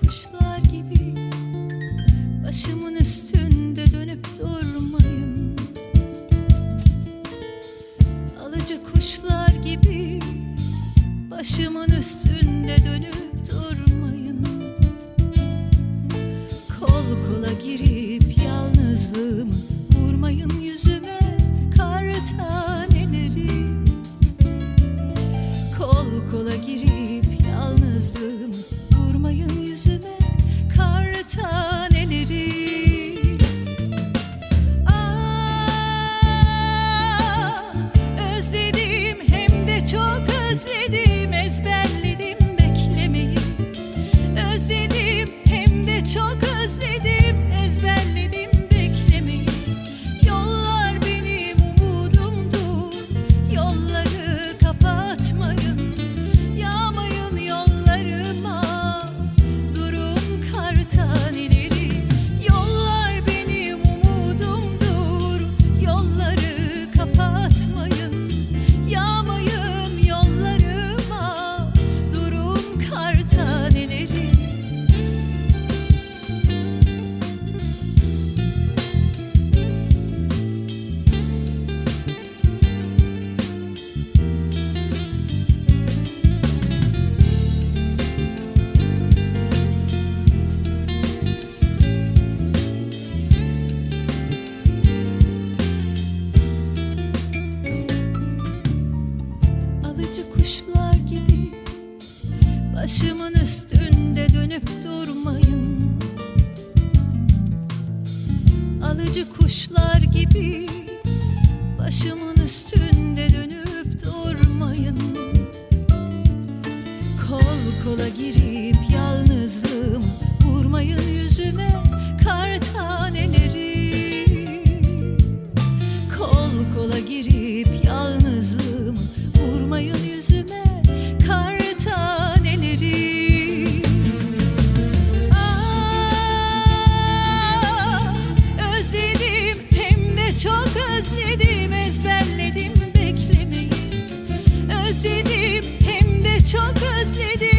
kuşlar gibi Başımın üstünde dönüp durmayın Alıcı kuşlar gibi Başımın üstünde dönüp durmayın Kol kola girip yalnızlığımı Vurmayın yüzüme kar taneleri. Kol kola girip yalnızlığımı çok özledim ezberledim beklemeyi. Özledim hem de çok özledim Alıcı kuşlar gibi Başımın üstünde dönüp durmayın. Alıcı kuşlar gibi Başımın üstünde dönüp durmayın. Kol kola girip Özledim hem de çok özledim